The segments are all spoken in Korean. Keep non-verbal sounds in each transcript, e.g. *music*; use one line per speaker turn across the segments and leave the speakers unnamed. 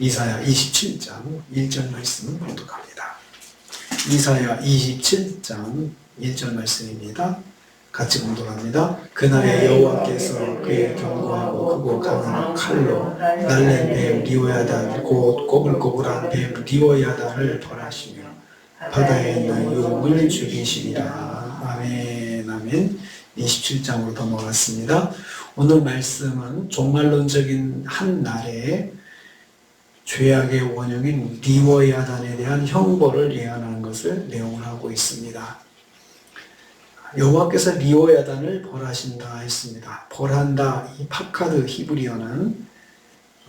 이사야 27장 1절 말씀을 봉독합니다. 이사야 27장 1절 말씀입니다. 같이 봉독합니다. 그날에 여호와께서 그의 견고하고 크고 강한 칼로 날랜 뱀 리오야단 곧 꼬불꼬불한 뱀 리오야단을 벌하시며 바다에 있는 용을 죽이시리라. 아멘 아멘 27장으로 넘어갔습니다. 오늘 말씀은 종말론적인 한 날에 죄악의 원형인 리워야단에 대한 형벌을 예언하는 것을 내용을 하고 있습니다. 여호와께서 리워야단을 벌하신다 했습니다. 벌한다 이 파카드 히브리어는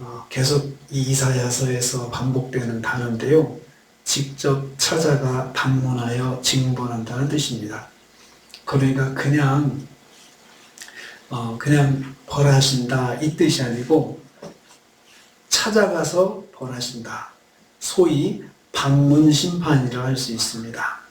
어, 계속 이 이사야서에서 반복되는 단어인데요. 직접 찾아가 방문하여 징벌한다는 뜻입니다. 그러니까 그냥 어, 그냥 벌하신다 이 뜻이 아니고 찾아가서 벌하신다. 소위 방문 심판이라 할 수 있습니다.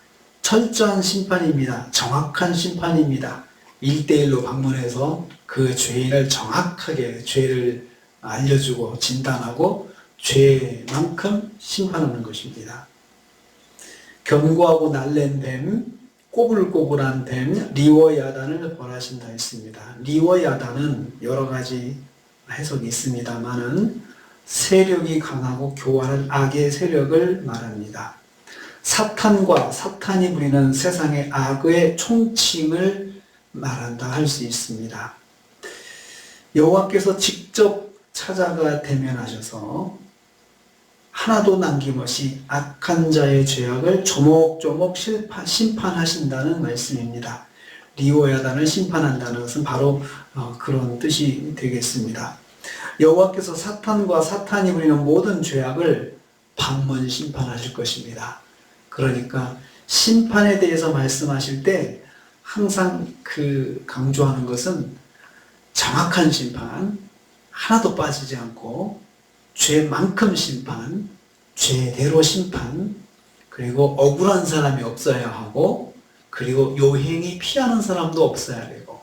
철저한 심판입니다. 정확한 심판입니다. 일대일로 방문해서 그 죄인을 정확하게 죄를 알려주고 진단하고 죄만큼 심판하는 것입니다. 견고하고 날랜 뱀, 꼬불꼬불한 뱀, 리워야단을 벌하신다 했습니다. 리워야단은 여러 가지 해석이 있습니다만은 세력이 강하고 교활한 악의 세력을 말합니다. 사탄과 사탄이 부리는 세상의 악의 총칭을 말한다 할 수 있습니다. 여호와께서 직접 찾아가 대면하셔서 하나도 남김없이 악한 자의 죄악을 조목조목 실파, 심판하신다는 말씀입니다. 리오야단을 심판한다는 것은 바로 어, 그런 뜻이 되겠습니다. 여호와께서 사탄과 사탄이 부리는 모든 죄악을 방문 심판하실 것입니다. 그러니까 심판에 대해서 말씀하실 때 항상 그 강조하는 것은 정확한 심판, 하나도 빠지지 않고 죄만큼 심판, 죄대로 심판, 그리고 억울한 사람이 없어야 하고, 그리고 요행이 피하는 사람도 없어야 되고,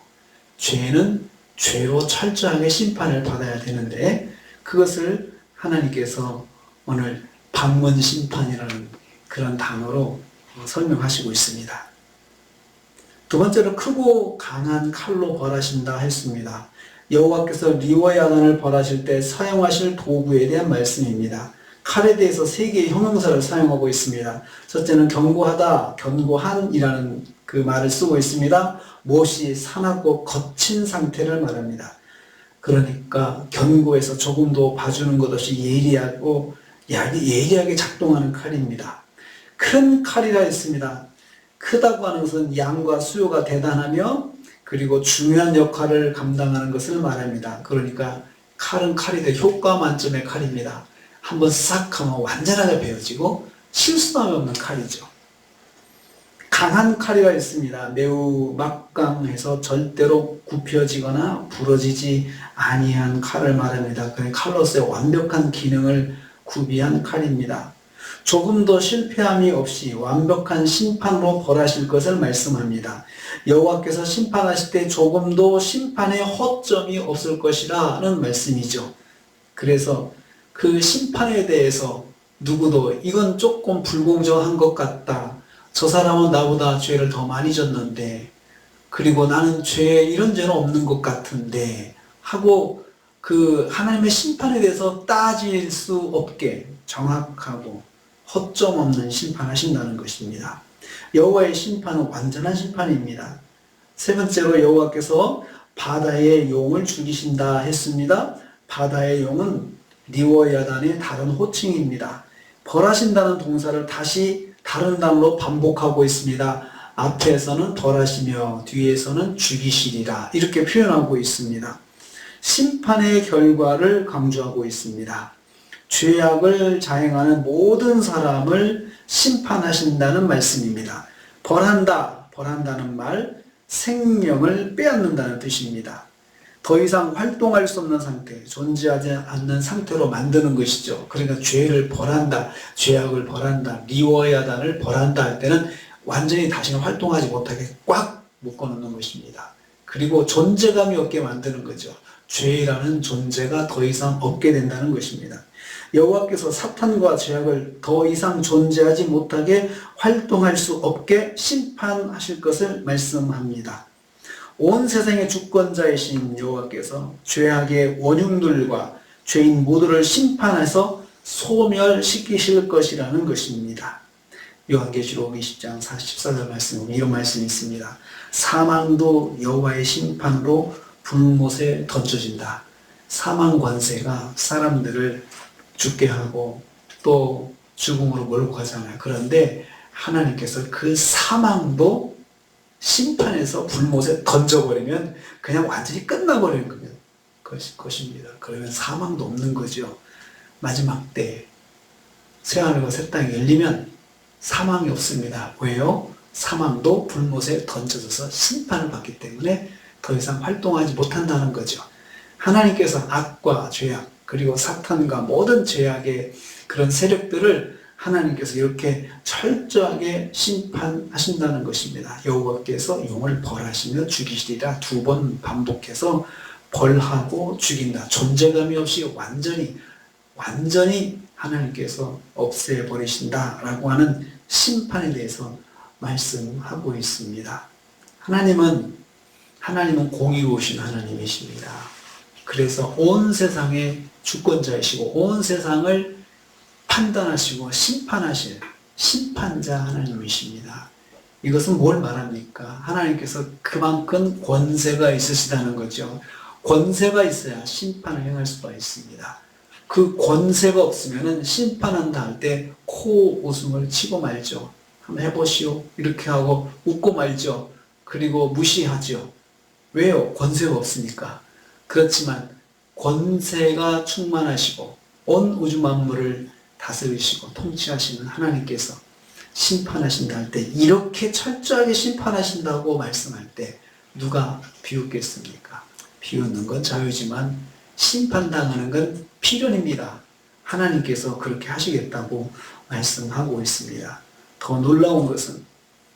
죄는 죄로 철저하게 심판을 받아야 되는데, 그것을 하나님께서 오늘 방문 심판이라는 그런 단어로 설명하시고 있습니다. 두 번째로 크고 강한 칼로 벌하신다 했습니다. 여호와께서 리워야단을 벌하실 때 사용하실 도구에 대한 말씀입니다. 칼에 대해서 세 개의 형용사를 사용하고 있습니다. 첫째는 견고하다, 견고한이라는 그 말을 쓰고 있습니다. 무엇이 산하고 거친 상태를 말합니다. 그러니까 견고해서 조금도 봐주는 것 없이 예리하고 예리하게 작동하는 칼입니다. 큰 칼이라 했습니다. 크다고 하는 것은 양과 수요가 대단하며 그리고 중요한 역할을 감당하는 것을 말합니다. 그러니까 칼은 칼이 되 효과 만점의 칼입니다. 한번 싹 하면 완전하게 베어지고 실수함이 없는 칼이죠. 강한 칼이라 있습니다. 매우 막강해서 절대로 굽혀지거나 부러지지 아니한 칼을 말합니다. 그 칼로서의 완벽한 기능을 구비한 칼입니다. 조금 더 실패함이 없이 완벽한 심판으로 벌하실 것을 말씀합니다. 여호와께서 심판하실 때 조금도 심판의 허점이 없을 것이라는 말씀이죠. 그래서 그 심판에 대해서 누구도 이건 조금 불공정한 것 같다. 저 사람은 나보다 죄를 더 많이 졌는데 그리고 나는 죄 이런 죄는 없는 것 같은데 하고 그 하나님의 심판에 대해서 따질 수 없게 정확하고 허점 없는 심판하신다는 것입니다. 여호와의 심판은 완전한 심판입니다. 세 번째로 여호와께서 바다의 용을 죽이신다 했습니다. 바다의 용은 리워야단의 다른 호칭입니다. 벌하신다는 동사를 다시 다른 단어로 반복하고 있습니다. 앞에서는 벌하시며 뒤에서는 죽이시리라 이렇게 표현하고 있습니다. 심판의 결과를 강조하고 있습니다. 죄악을 자행하는 모든 사람을 심판하신다는 말씀입니다. 벌한다, 벌한다는 말, 생명을 빼앗는다는 뜻입니다. 더 이상 활동할 수 없는 상태, 존재하지 않는 상태로 만드는 것이죠. 그러니까 죄를 벌한다, 죄악을 벌한다, 리워야단을 벌한다 할 때는 완전히 다시는 활동하지 못하게 꽉 묶어놓는 것입니다. 그리고 존재감이 없게 만드는 거죠. 죄라는 존재가 더 이상 없게 된다는 것입니다. 여호와께서 사탄과 죄악을 더 이상 존재하지 못하게 활동할 수 없게 심판하실 것을 말씀합니다. 온 세상의 주권자이신 여호와께서 죄악의 원흉들과 죄인 모두를 심판해서 소멸시키실 것이라는 것입니다. 요한계시록 20장 44절 말씀 이런 말씀이 있습니다. 사망도 여호와의 심판으로 불못에 던져진다. 사망 관세가 사람들을 죽게 하고 또 죽음으로 몰고 가잖아요. 그런데 하나님께서 그 사망도 심판에서 불못에 던져버리면 그냥 완전히 끝나버리는 것이- 것입니다. 그러면 사망도 없는 거죠. 마지막 때 새하늘과 새 땅이 열리면 사망이 없습니다. 왜요? 사망도 불못에 던져져서 심판을 받기 때문에 더 이상 활동하지 못한다는 거죠. 하나님께서 악과 죄악 그리고 사탄과 모든 죄악의 그런 세력들을 하나님께서 이렇게 철저하게 심판하신다는 것입니다. 여호와께서 용을 벌하시며 죽이시리라 두 번 반복해서 벌하고 죽인다. 존재감이 없이 완전히 완전히 하나님께서 없애버리신다라고 하는 심판에 대해서 말씀하고 있습니다. 하나님은 하나님은 공의로우신 하나님이십니다. 그래서 온 세상의 주권자이시고 온 세상을 판단하시고 심판하실 심판자 하나님이십니다. 이것은 뭘 말합니까? 하나님께서 그만큼 권세가 있으시다는 거죠. 권세가 있어야 심판을 행할 수가 있습니다. 그 권세가 없으면 심판한다 할 때 코 웃음을 치고 말죠. 한번 해보시오. 이렇게 하고 웃고 말죠. 그리고 무시하죠. 왜요? 권세가 없으니까. 그렇지만 권세가 충만하시고 온 우주 만물을 다스리시고 통치하시는 하나님께서 심판하신다 할 때 이렇게 철저하게 심판하신다고 말씀할 때 누가 비웃겠습니까? 비웃는 건 자유지만 심판당하는 건 필연입니다. 하나님께서 그렇게 하시겠다고 말씀하고 있습니다. 더 놀라운 것은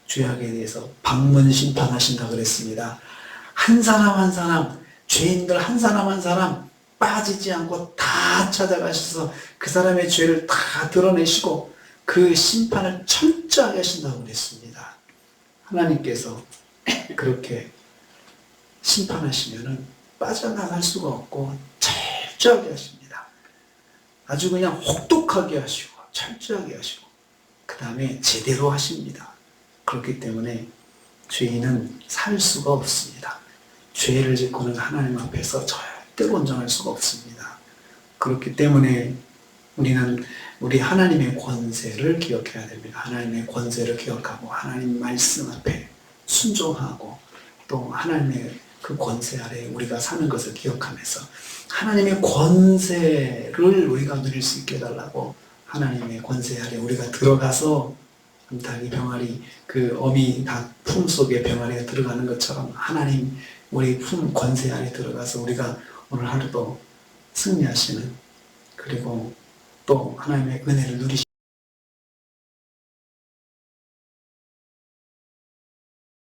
죄악에 대해서 방문 심판하신다 그랬습니다. 한 사람 한 사람, 죄인들 한 사람 한 사람 빠지지 않고 다 찾아가셔서 그 사람의 죄를 다 드러내시고 그 심판을 철저하게 하신다고 그랬습니다. 하나님께서 *clears throat* 그렇게 심판하시면은 빠져나갈 수가 없고 철저하게 하십니다. 아주 그냥 혹독하게 하시고 철저하게 하시고 그 다음에 제대로 하십니다. 그렇기 때문에 죄인은 살 수가 없습니다. 죄를 짓고는 하나님 앞에서 절대 온전할 수가 없습니다. 그렇기 때문에 우리는 우리 하나님의 권세를 기억해야 됩니다. 하나님의 권세를 기억하고 하나님 말씀 앞에 순종하고 또 하나님의 그 권세 아래 우리가 사는 것을 기억하면서 하나님의 권세를 우리가 누릴 수 있게 해달라고 하나님의 권세 아래 우리가 들어가서 닭이 병아리 그 어미 닭품 속에 병아리가 들어가는 것처럼 하나님 우리 품 권세 안에 들어가서 우리가 오늘 하루도 승리하시는 그리고 또 하나님의 은혜를 누리시